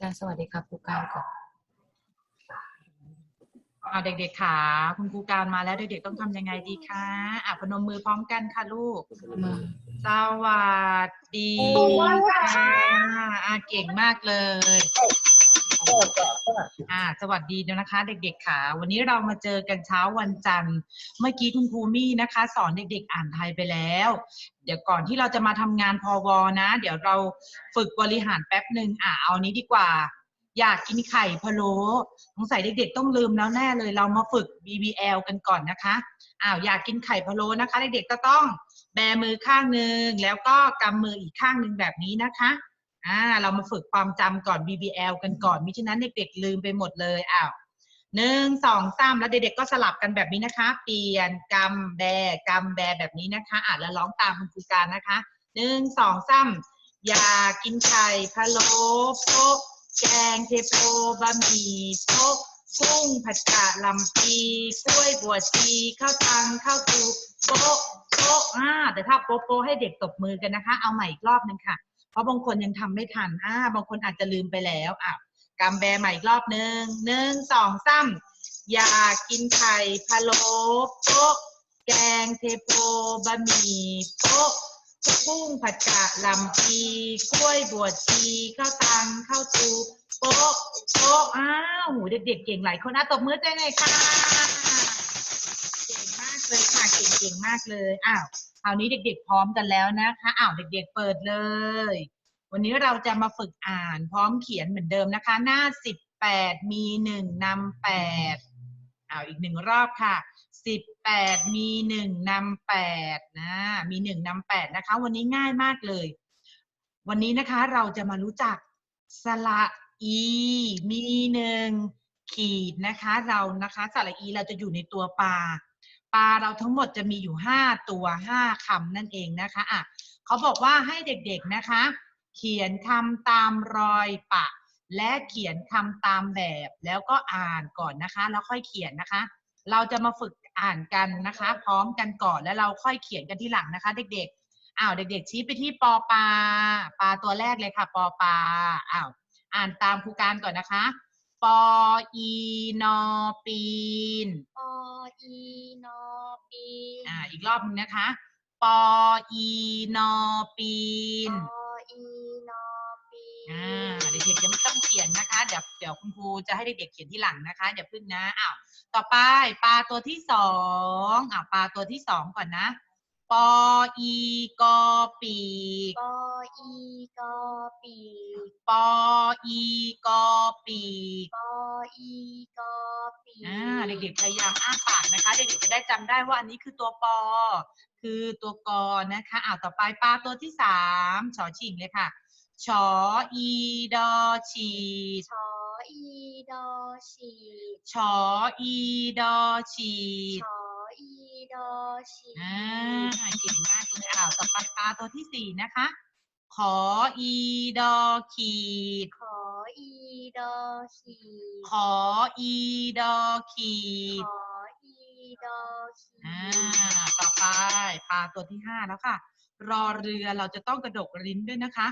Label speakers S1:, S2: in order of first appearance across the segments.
S1: การสวัสดีครับครูการก่อน
S2: อ่าเด็กๆค่ะคุณครูการมาแล้วเด็กๆต้องทำยังไงดีคะอะพนมมือพร้อมกันค่ะลูก
S1: มา
S2: สวัสดีค่ะอ่าเก่งมากเลย อ่าสวัสดีนะคะ เด็กๆค่ะ วันนี้เรามาเจอกันเช้าวันจันทร์ เมื่อกี้คุณครูมี่นะคะ สอนเด็กๆอ่านไทยไปแล้ว เดี๋ยวก่อนที่เราจะมาทำงานพอวนะ เดี๋ยวเราฝึกบริหารแป๊บหนึ่งอะเอานี้ดีกว่า อยากกินไข่พะโล้สงสัยเด็กๆ ต้องลืมแล้วแน่เลย เรามาฝึก BBL กันก่อนนะคะอ้าวอยากกินไข่พะโล้นะคะ เด็กๆก็ต้องแบมือข้างหนึ่งแล้วก็กำมืออีกข้างหนึ่งแบบนี้นะคะ อ่าเรามาฝึกความจำก่อน BBL กันก่อนมิฉะนั้นเด็กๆลืมไปหมดเลยอ้าวหนึ่งสองสามแล้วเด็กๆก็สลับกันแบบนี้นะคะ เปลี่ยนกำแบกำแบแบบนี้นะคะอ่านแล้วร้องตามคุณครูการนะคะหนึ่งสองสามอยากินไข่พะโล้โป๊ะแกงเทโพบะหมี่โป๊ะกุ้งผัดกะหลำปีกล้วยบวชีข้าวตังข้าวตูโป๊ะโป๊ะอ่าแต่ถ้าโป๊ะโป๊ะให้เด็กตบมือกันนะคะ เอาใหม่อีกรอบหนึ่งค่ะ ราะบางคนยังทำไม่ทันอ่าบางคนอาจจะลืมไปแล้วอะกำแบใหม่อีกรอบหนึ่งหนึ่งสองสามอยากกินไข่พะโล้โป๊ะแกงเทโพบะหมี่โป๊ะกุ้งผัดกะหล่ำปีกล้วยบวชชีข้าวตังข้าวตูโป๊ะโป๊ะอ้าวหูเด็กๆเก่งหลายคนอะตบมือใจหน่อยค่ะ เก่งมากเลยค่ะเก่งๆมากเลยอ้าว ราวนี้เด็กๆพร้อมกันแล้วนะคะอ้าวเด็กๆเปิดเลย วันนี้เราจะมาฝึกอ่านพร้อมเขียนเหมือนเดิมนะคะ หน้าสิบแปดมีหนึ่งนำแปดอ้าวอีกหนึ่งรอบค่ะสิบแปดมีหนึ่งนำแปดนะมีหนึ่งนำแปดนะคะ วันนี้ง่ายมากเลย วันนี้นะคะเราจะมารู้จักสระอีมีหนึ่งขีดนะคะ เรานะคะสระอีเราจะอยู่ในตัวปลา ลาเราทั้งหมดจะมีอยู่ห้าตัวห้าคำนั่นเองนะคะอะเขาบอกว่าให้เด็กๆนะคะ เขียนคำตามรอยปะ และเขียนคำตามแบบแล้วก็อ่านก่อนนะคะ แล้วค่อยเขียนนะคะ เราจะมาฝึกอ่านกันนะคะ พร้อมกันก่อนแล้วเราค่อยเขียนกันที่หลังนะคะ เด็กๆอ้าวเด็ก ๆ ชี้ไปที่ปอปลาปลาตัวแรกเลยค่ะปอปลาอ้าวอ่านตามครูการก่อนนะคะ ปออีนอปีน
S3: ปออีนอปี
S2: อ่า อีกรอบหนึงนะคะ ปออีนอปีน
S3: ปออีนอปี
S2: อ่า เด็กๆยังไม่ต้องเขียนนะคะ เดี๋ยวเดี๋ยวคุณครูจะให้เด็กๆเขียนที่หลังนะคะเดี๋ยวพึ่งนะ อ้าว ต่อไปปลาตัวที่สองอ่าปลาตัวที่สองก่อนนะ ปออีกอปีก
S3: ปออีกอปี
S2: ปออีกอปีก
S3: ปออีกอปี
S2: อ่าเด็กๆพยายามอ้าปากนะคะ เด็กๆจะได้จำได้ว่าอันนี้คือตัวปอ คือตัวกอนะคะอ้าวต่อไปปลาตัวที่สามชอชิงเลยค่ะ ชออีดอฉีด
S3: ชออีดอชี
S2: ชออีดอฉีด
S3: ชออีดอชี
S2: อ่าเก่งมากเลยอ้าวต่อไปปลาตัวที่สี่นะคะ ขออีดอขีด
S3: ขออีดอชี
S2: ขออีดอขีด
S3: ขออีดอชี
S2: อ่าต่อไปปลาตัวที่ห้าแล้วค่ะ รอเรือเราจะต้องกระดกลิ้นด้วยนะคะ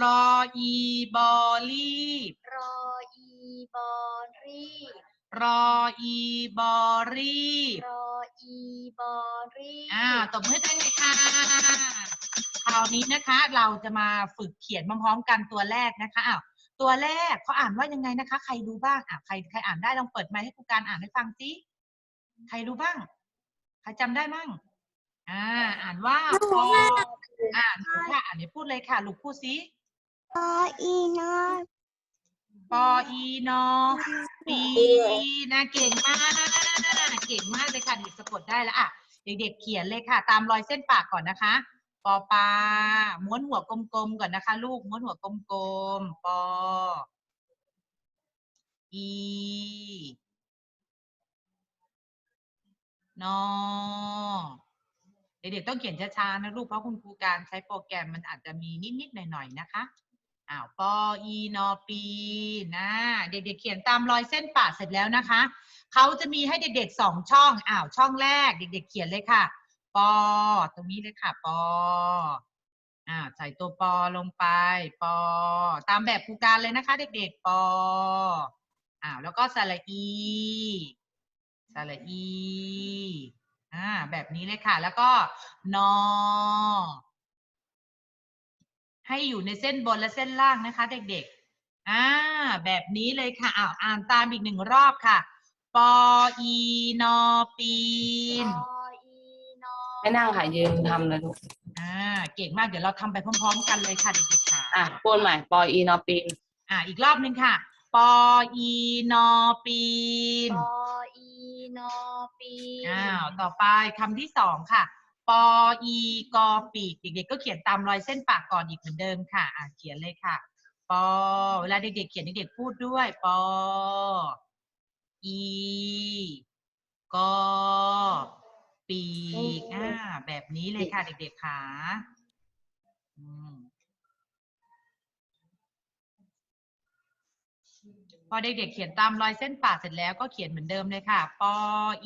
S2: รออีบอลีบ
S3: รออีบอรี
S2: รออีบอรีบ
S3: รออีบอรี
S2: อ่าตบมือให้เลยค่ะคราวนี้นะคะ เราจะมาฝึกเขียนพร้อมๆกันตัวแรกนะคะอ้าวตัวแรกเขาอ่านว่ายังไงนะคะ ใครรู้บ้างอะใครใครอ่านได้ลองเปิดไมค์ให้ครูการอ่านให้ฟังสิใครรู้บ้าง ใครจำได้มั่งอ่า อ่านว่าปออ่านหนู ค่ะอ่านเดี๋ยวพูดเลยค่ะ ลูกพูดสิ
S3: ปออีนอ
S2: ปออีนอปีนะเก่งมากเก่งมากเลยค่ะเด็กสะกดได้แล้วอะเด็กๆเขียนเลยค่ะ ตามรอยเส้นปากก่อนนะคะปอปลาม้วนหัวกลมๆก่อนนะคะ ลูกม้วนหัวกลมๆปออีนอ เด็กๆต้องเขียนช้าๆนะลูกเพราะคุณครูการใช้โปรแกรมมันอาจจะมีนิดๆหน่อยๆนะคะอ้าวปออีนอปีนะเด็กๆเขียนตามรอยเส้นปะเสร็จแล้วนะคะเขาจะมีให้เด็กๆสองช่องอ้าวช่องแรก เด็ก ๆ เขียนเลยค่ะปอตรงนี้เลยค่ะปออ่าใส่ตัวปอลงไปปอ ตามแบบครูการเลยนะคะ เด็กๆปออ่าแล้วก็สระอีสระอี อ่าแบบนี้เลยค่ะ แล้วก็นอ ให้อยู่ในเส้นบนและเส้นล่างนะคะ เด็กๆ อ่า แบบนี้เลยค่ะอ้าวอ่านตามอีกหนึ่งรอบค่ะ ปออีนอปีน
S3: ปออีนอ
S1: ไม่นั่งค่ะยืนทำเลยลูก
S2: อ่า เก่งมาก เดี๋ยวเราทำไปพร้อมๆ กันเลยค่ะเด็กๆ ค่ะ
S1: อะปูนใหม่ปออีนอปีน
S2: อ่า อีกรอบหนึ่งค่ะ ปออีนอปีน
S3: ปออี นอปีน
S2: อ้าว ต่อไปคำที่สองค่ะ ปออีกอปีก เด็กๆก็เขียนตามรอยเส้นปากก่อนอีกเหมือนเดิมค่ะ อ่าเขียนเลยค่ะ ปอ เวลาเด็กๆเขียนเด็กๆพูดด้วย ปอ อี กอ ปีกอ่าแบบนี้เลยค่ะ เด็กๆค่ะอืม พอเด็กๆเขียนตามรอยเส้นปาเสร็จแล้วก็เขียนเหมือนเดิมเลยค่ะ ปอ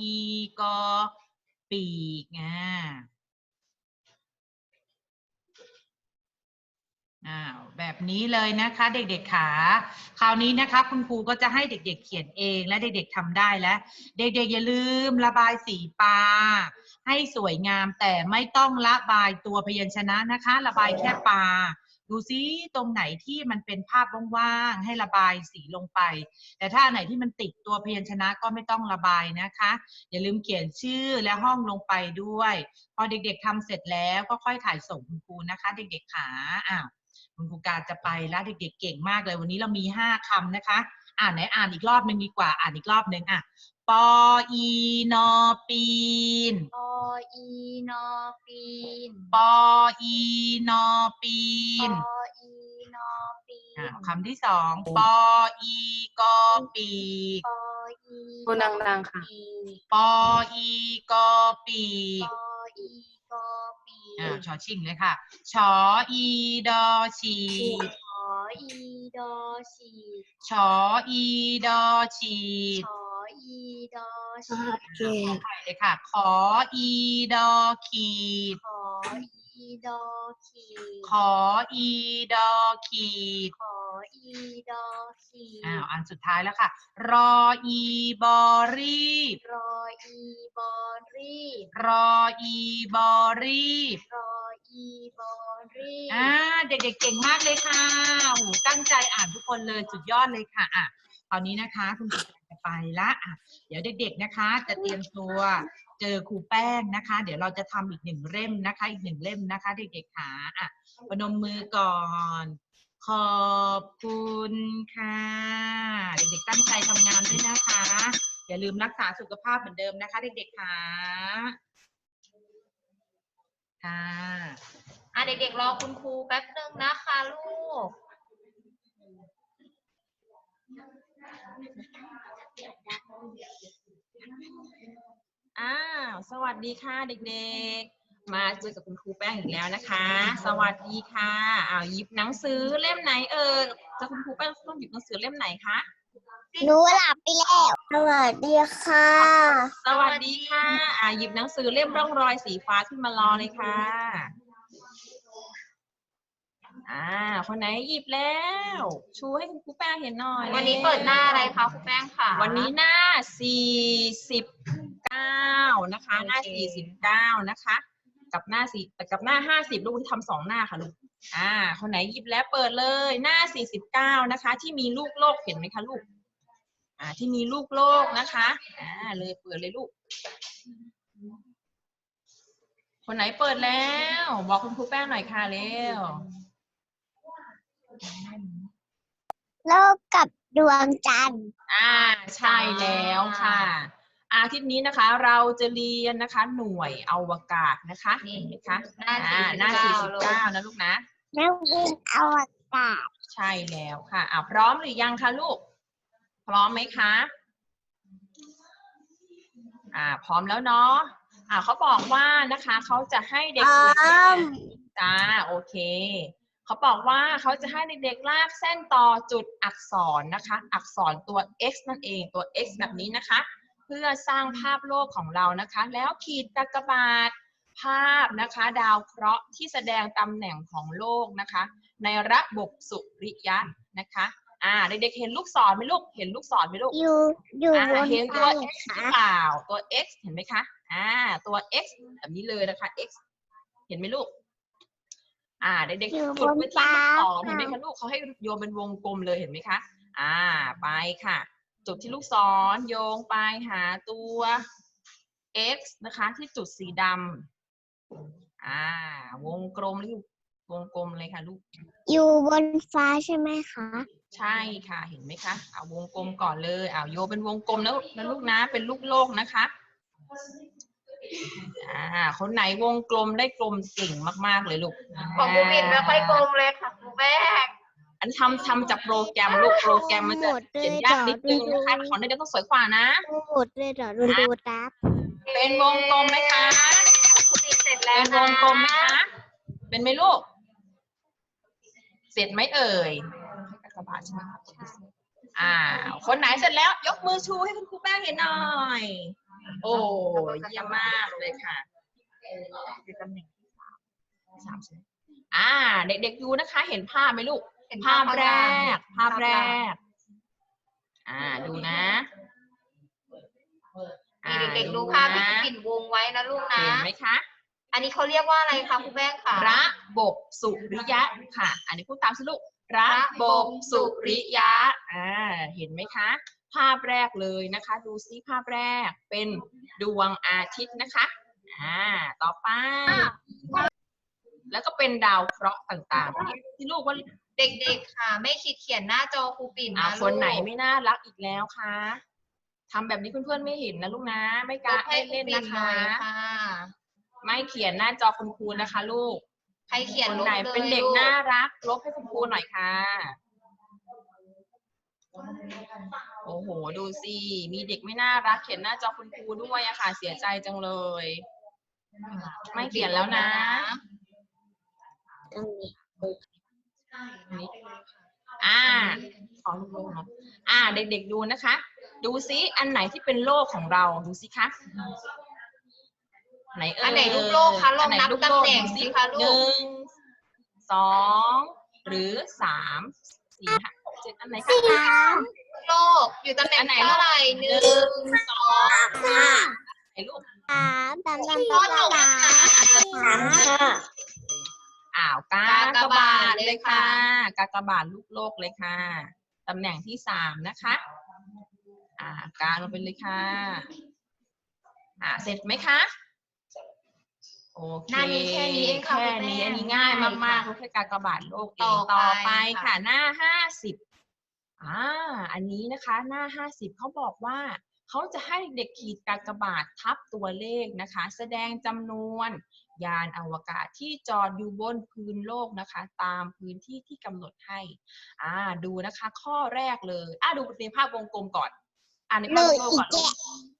S2: อี กอ ปีกอ่าอ้าวแบบนี้เลยนะคะ เด็กๆขาคราวนี้นะคะ คุณครูก็จะให้เด็กๆเขียนเองและเด็กๆทำได้แล้ว เด็กๆอย่าลืมระบายสีปลาให้สวยงามแต่ไม่ต้องระบายตัวพยัญชนะนะคะ ระบายแค่ปลา ดูซิตรงไหนที่มันเป็นภาพว่างๆให้ระบายสีลงไป แต่ถ้าไหนที่มันติดตัวพยัญชนะก็ไม่ต้องระบายนะคะ อย่าลืมเขียนชื่อและห้องลงไปด้วย พอเด็ก ๆทำเสร็จแล้วก็ค่อยถ่ายส่งคุณครูนะคะ เด็กๆขาอ้าวคุณครูการจะไปแล้วเด็กๆเก่งมากเลยวันนี้เรามีห้าคำนะคะ อ่านไหนอ่านอีกรอบหนึ่งดีกว่า อ่านอีกรอบหนึ่งอะปออีนอปีน
S3: ปออีนอปีน
S2: ปออีนอปีน
S3: ปออีนอปีน
S2: อะคำที่สองปออีกอปีก
S3: ปออี
S1: พูดดังๆค่ะ
S3: ปี
S2: ปออีกอปีก
S3: ปออีกอปี
S2: อ่าชอชิงเลยค่ะ ชออีดอฉีด
S3: ขออีดอฉีด
S2: ชออีดอฉีด
S3: ขออีดอฉีด
S2: ขอไปเลยค่ะ ขออีดอขีด
S3: ขออีดอขีด
S2: ขออีดอขีด
S3: ขอ อีดอขีด
S2: อ้าวอันสุดท้ายแล้วค่ะ รออีบอรีบ
S3: รออีบอรีบ
S2: รออีบอรีบ
S3: รออีบอรีบ
S2: อ่าเด็กๆเก่งมากเลยค่ะโอ้โหตั้งใจอ่านทุกคนเลยสุดยอดเลยค่ะอะคราวนี้นะคะคุณครูจะไปละอะเดี๋ยวเด็ก ๆนะคะ จะเตรียมตัวเจอครูแป้งนะคะ เดี๋ยวเราจะทำอีกหนึ่งเล่มนะคะ อีกหนึ่งเล่มนะคะ เด็กๆค่ะอะพนมมือก่อน ขอบคุณค่ะ เด็กๆตั้งใจทำงานด้วยนะคะ อย่าลืมรักษาสุขภาพเหมือนเดิมนะคะเด็กๆค่ะค่ะ
S3: อะเด็กๆรอคุณครูแป๊บนึงนะคะลูก
S4: อ้าว สวัสดีค่ะเด็กๆ มาเจอกับคุณครูแป้งอีกแล้วนะคะ สวัสดีค่ะอ้าวหยิบหนังสือเล่มไหนเออจะคุณครูแป้งต้องหยิบหนังสือเล่มไหนคะ
S3: หนูหลับไปแล้ว สวัสดีค่ะ
S4: สวัสดีค่ะอ่าหยิบหนังสือเล่มร่องรอยสีฟ้าขึ้นมารอเลยค่ะ อ่า คนไหนหยิบแล้ว ชูให้คุณครูแป้งเห็นหน่อย
S3: วันนี้เปิดหน้าอะไรคะคุณแป้งค่ะ
S4: วันนี้หน้า 49 นะคะ หน้า
S3: โอเค
S4: 49 นะคะ กับหน้าสี่กับหน้า50ลูกที่ทำสองหน้าค่ะลูกอ่าคนไหนหยิบแล้วเปิดเลยหน้า49นะคะ ที่มีลูกโลกเห็นไหมคะลูกอ่าที่มีลูกโลกนะคะอ่าเลยเปิดเลยลูก คนไหนเปิดแล้ว บอกคุณครูแป้งหน่อยค่ะเร็ว
S3: โลกกับดวงจันทร์
S4: อ่า ใช่แล้วค่ะ อาทิตย์นี้นะคะ เราจะเรียนนะคะ หน่วยอวกาศนะคะ
S3: นี่
S4: เห็นไหมคะ
S3: หน้า
S4: อ่าหน้า
S3: 49
S4: 49นะลูกนะ
S3: นักบินอวกาศ
S4: ใช่แล้วค่ะอ่าพร้อมหรือยังคะลูก พร้อมไหมคะ อ่า พร้อมแล้วเนาะอ่าเขาบอกว่านะคะเขาจะให้เด็กๆเนี่ยจ้าโอเคเขาบอกว่าเขาจะให้เด็กๆลากเส้นต่อจุดอักษรนะคะ อักษรตัว x นั่นเองตัว x แบบนี้นะคะ เพื่อสร้างภาพโลกของเรานะคะ แล้วขีดกากบาทภาพนะคะ ดาวเคราะห์ที่แสดงตำแหน่งของโลกนะคะ ในระบบสุริยะนะคะอ่าเด็กๆเห็นลูกศรไหมลูกเห็นลูกศรไหมลูก
S5: อยู่อยู่
S4: อ่า
S5: บน
S4: เห็นตัว
S5: ฟ้า
S4: x
S5: เหรอ
S4: หรือ
S5: คะ
S4: เปล่าตัว x เห็นไหมคะอ่าตัว x แบบนี้เลยนะคะ x เห็นไหมลูกอ่าเด็ก
S5: อยู่
S4: ๆ
S5: บ
S4: จุด
S5: น
S4: ไปที่
S5: ฟ้า
S4: ลูกศรเห็นไหม
S5: ค่ะ
S4: คะลูกเขาให้โยนเป็นวงกลมเลยเห็นไหมคะ อ่าไปค่ะ จุดที่ลูกศรโยงไปหาตัว x นะคะที่จุดสีดำอ่าวงกลมลูกวงกลมเลยค่ะลูก
S5: อยู่บนฟ้าใช่ไหมคะ
S4: ใช่ค่ะเห็นไหมคะ เอาวงกลมก่อนเลยเอาโยเป็นวงกลมแล้วนะลูกนะเป็นลูกโลกนะคะอ่าคนไหนวงกลมได้กลมเก่งมาก ๆ เลยลูก
S3: ของครูปิ่นไม่ค่อยกลมเลยค่ะครูแป้ง
S4: อันทำทำจากโปรแกรมลูกโปรแกรมมันจะเขียนยากนิดนึงนะคะของเด็กๆต้องสวยกว่านะ
S5: หมดเลยเหรอดูดูตับ
S4: เป็นวงกลมไหมคะ
S3: ครูปิ่นเสร็จแล้
S4: เป็
S3: วน
S4: ว
S3: นะ
S4: งกลมไหมคะเป็นไหมลูก เสร็จไหมเอ่ยกระบาดใช่ไหมครับอ่า คนไหนเสร็จแล้ว ยกมือชูให้คุณครูแป้งเห็นหน่อย โอ้เยี่ยมมากเลยค่ะอยู่ตำแหน่งที่สามสามใช่ไหมอ่า เด็กๆดูนะคะ เห็นภาพไหมลูก
S3: เห็น
S4: ภาพแรก ภาพแร
S3: ก
S4: กอ่าดูนะอ่า
S3: นี่เด็กๆดูภาพที่ครูปิ่นวงไว้นะลูกนะ
S4: เห็นไหมคะ
S3: อันนี้เขาเรียกว่าอะไรคะครูแป้งคะ
S4: ระบบสุริยะค่ะ อันนี้พูดตามสิลูกระบบสุริยะอ่าเห็นไหมคะ ภาพแรกเลยนะคะ ดูซิภาพแรกเป็นดวงอาทิตย์นะคะอ่าต่อไปแล้วก็เป็นดาวเคราะห์ต่างๆที่ลูกว่า
S3: เด็กๆค่ะ ไม่คิดเขียนหน้าจอครูปิ่น
S4: อ่า
S3: นะ
S4: คนไหน
S3: ลูก
S4: ไม่น่ารักอีกแล้วคะทำแบบนี้เพื่อนๆไม่เห็นนะลูกนะ ไม่กล้า
S3: ลบให้
S4: ไม่
S3: ครู
S4: เล่น
S3: ปิ่
S4: นะ
S3: หน่
S4: คะ
S3: อยค่ะ
S4: ไม่เขียนหน้าจอคุณครูนะคะ ลูก
S3: ใครเขียน
S4: คน
S3: ลบ
S4: ไหน
S3: เลย
S4: เป็นเด็ก
S3: ลู
S4: น่ารัก ลบให้คุณครูหน่อยค่ะ โอ้โห ดูสิ มีเด็กไม่น่ารักเขียนหน้าจอคุณครูด้วยอะค่ะ เสียใจจังเลย ไม่เขียนแล้วนะ
S5: ตรงนี้
S4: นี่ อ่า ขอลูกโลกเนาะอ่า เด็กๆดูนะคะ ดูซิอันไหนที่เป็นโลกของเรา ดูสิคะ ไหนเอ่ย
S3: อันไหนลูกโลกคะลองนับ
S4: นไลูก
S3: ตำ
S4: โลก
S3: แหน่ง
S4: ดู
S3: สิคะลูก
S4: หนึ่งสองหรือสามสี่ห้าหกเจ็ดอันไหนคะ
S5: สาม
S3: โลกอยู่ตำแหน่ง
S4: อันไหน
S3: เท่าไหร่หนึ่งสอง
S5: ห้า
S4: ไหนลูก
S5: สามสามสามสามสามสามค่ะ
S4: อ้าวกากบาทเลยค่ะ กากบาทลูกโลกเลยค่ะตำแหน่งที่สามนะคะ อ่ากาลงไปเลยค่ะ อ่าเสร็จไหมคะโอเค
S3: หน้านี้แค่นี้เองค่ะ
S4: แค่
S3: คุณแม่
S4: นี้อันนี้ง่าย
S3: ง่าย
S4: มากๆ
S3: ค่ะ
S4: ลูกแค่กากบาทโลกเอ
S3: ต่
S4: ง
S3: อไป
S4: ต่อไปค่ะ
S3: ค่ะ
S4: หน้าห้าสิบอ่าอันนี้นะคะ หน้าห้าสิบเขาบอกว่า เขาจะให้เด็กขีดกากบาททับตัวเลขนะคะ แสดงจำนวนยานอวกาศที่จอดอยู่บนพื้นโลกนะคะ ตามพื้นที่ที่กำหนดให้อ่าดูนะคะ ข้อแรกเลยอ่าดูในภาพวงกลมก่อนอ่าใน
S5: เล
S4: ภาพ
S5: ย
S4: โลก
S5: อี
S4: ก่
S5: ก
S4: อนลู
S5: แกะ
S4: ก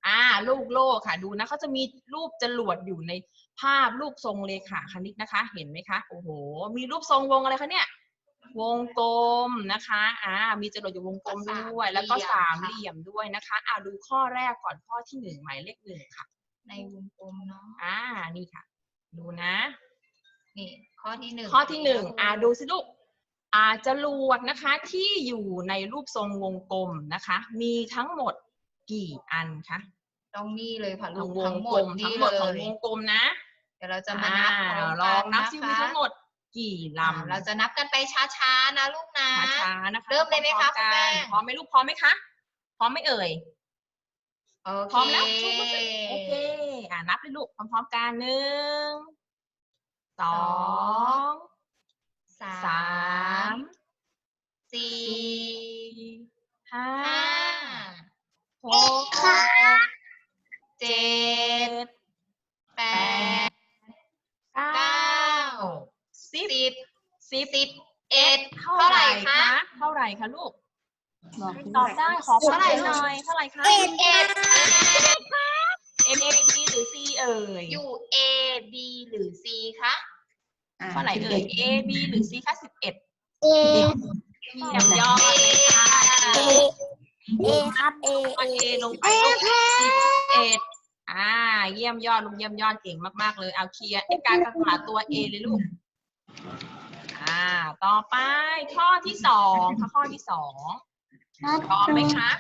S4: อ่าลูกโลกค่ะ ดูนะเขาจะมีรูปจรวดอยู่ในภาพรูปทรงเลขาคณิตนะคะ เห็นไหมคะโอ้โห มีรูปทรงวงอะไรคะเนี่ย วงกลมนะคะอ่ามีจรวดอยู่วงกลมด้วย แล้วก็สามเหลี่ยมด้วยนะคะอ่าดูข้อแรกก่อนข้อที่หนึ่งหมายเลขหนึ่งค่ะ
S3: ในวงกลมเนาะ
S4: อ่านี่ค่ะ ดูนะ
S3: นี่ข้อที่หนึ่ง
S4: ข้อที่หนึ่งอ่าดูสิลูกอ่าจรวดนะคะที่อยู่ในรูปทรงวงกลมนะคะ มีทั้งหมดกี่อันคะ
S3: ต้องนี่เลยค่ะลูก
S4: ว
S3: ทั้
S4: ง
S3: งหม
S4: กล
S3: ด
S4: ม
S3: นี่
S4: ทั้งหมดของ
S3: เล
S4: วยงกลมนะ
S3: เดี๋ยวเราจะมานับ
S4: อ่า
S3: พร้อม
S4: ลองนับ
S3: กั
S4: ซิ
S3: นะ
S4: มี
S3: คะ
S4: ทั้งหมด กี่
S3: อ่า
S4: ลำ
S3: เราจะนับกันไปช้าๆนะลูกนะ
S4: ช้าๆนะคะ
S3: เริ่มเลยไหมคะ
S4: พร้อ
S3: คุณแม่
S4: กันพร้อมไหมลูกพร้อมไหมคะพร้อมไหมเอ่ย
S3: โอเค
S4: พร้อมแล้วชูมือขึ้นโอเคอ่านับเลยลูกพร้อมๆกันหนึ่งสอง ตอบได้ขอ
S3: เท่าไหร่
S4: หน่อยเท่าไหร่คะ
S5: เอ็ด
S3: เอ็ด
S4: M A B หรือ C เอ่ย
S3: อยู่ A B หรือ C คะ
S4: เท่าไหร่เอ่ย A B หรือ C คะสิบเอ็ด
S5: เอ
S4: เยี่ยมยอดเลยค่ะ
S5: เอเอครับเอ
S4: ตัว
S5: เอ
S4: A ลงไป
S5: เอ
S4: ลูก
S5: ค่ะ
S4: สิบเอ็ดอ่า เยี่ยมยอดลูกเยี่ยมยอดเก่งมากๆเลยเอาเคลียร์ไอ้การกระบาดตัว A เลยลูกอ่า ต่อไปข้อที่สองค่ะข้อที่สอง พร้อมไหมคะ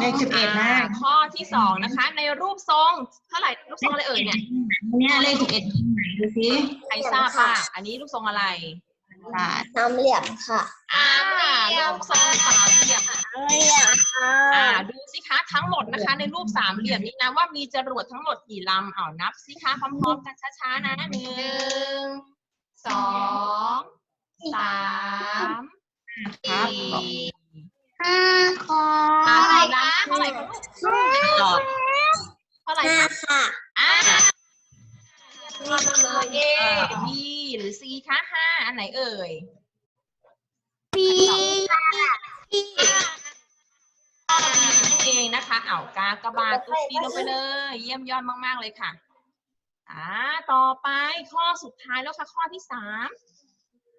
S2: เลขสิบเอ็ดนะ
S4: อ่าข้อที่สองนะคะ ในรูปทรงเท่าไหร่รูปทรงอะไรเอ่ยเนี่ย
S2: เนี่ยเลขสิบเอ็ดดูสิ
S4: ใครทราบป่ะอันนี้รูปทรงอะไร
S5: สามเหลี่ยมค่ะ
S4: อ่ารูปทรงสามเหลี่ยม
S5: เหลี่ยมค่ะ
S4: อ่าดูสิคะทั้งหมดนะคะ ในรูปสามเหลี่ยมนี้นะว่ามีจรวดทั้งหมดกี่ลำเอานับสิคะพร้อมๆกันช้าๆนะหนึ่
S3: หนึ่
S4: ง
S3: งสองสาม
S2: ครับ
S3: สี่
S5: ห้าคอ
S4: อ่า
S3: เท่าไหร่คะ
S4: เท่าไหร่คะลูกจอดเท่าไหร่
S5: ห้า
S4: คะ
S5: ค่ะ
S4: อ่าเราเลย A B หรือ C คะห้าอันไหนเอ่ย
S5: ปีปี
S4: นั่นเองนะคะเอากากระบาทตุ๊กตีลงไปเลย เยี่ยมยอดมาก ๆ เลยค่ะ อ่า ต่อไปข้อสุดท้ายแล้วค่ะ ข้อที่สาม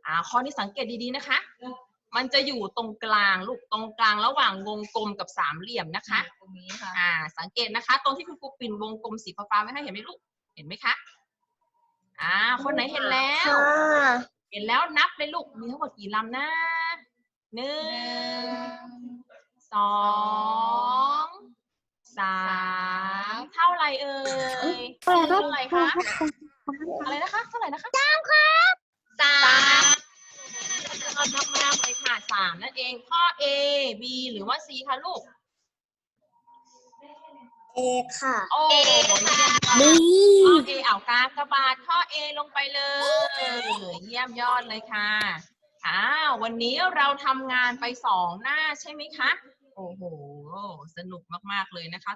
S4: อ่า ข้อนี้สังเกตดี ๆ นะคะ มันจะอยู่ตรงกลางลูกตรงกลางระหว่างวงกลมกับสามเหลี่ยมนะคะ
S3: ตรงนี้ค่ะ
S4: อ่า สังเกตนะคะ ตรงที่คุณครูปิ่นวงกลมสีฟ้าๆไว้ให้เห็นไหมลูก เห็นไหมคะ อ่า คนไหนเห็นแล้ว
S5: ค่ะ
S4: เห็นแล้วนับเลยลูก มีทั้งหมดกี่ลำนะหนึ่
S3: หนึ่
S4: ง
S3: ง
S4: สอง สาม เท่าไหรเอ่ย เท่าไหรคะ อะไรนะคะ เท่าไหร่นะคะ ค่ะสามนั่นเอง ข้อ A B หรือว่า C คะลูก
S5: เอค่ะ
S4: โอ้เยี่ยมยอด
S5: บี
S4: ข้อ A เอากากบาทข้อ A ลงไปเลย เยี่ยมยอดเลยค่ะอ้าววันนี้เราทำงานไปสองหน้าใช่ไหมคะ โอ้โห สนุกมาก ๆ เลยนะคะ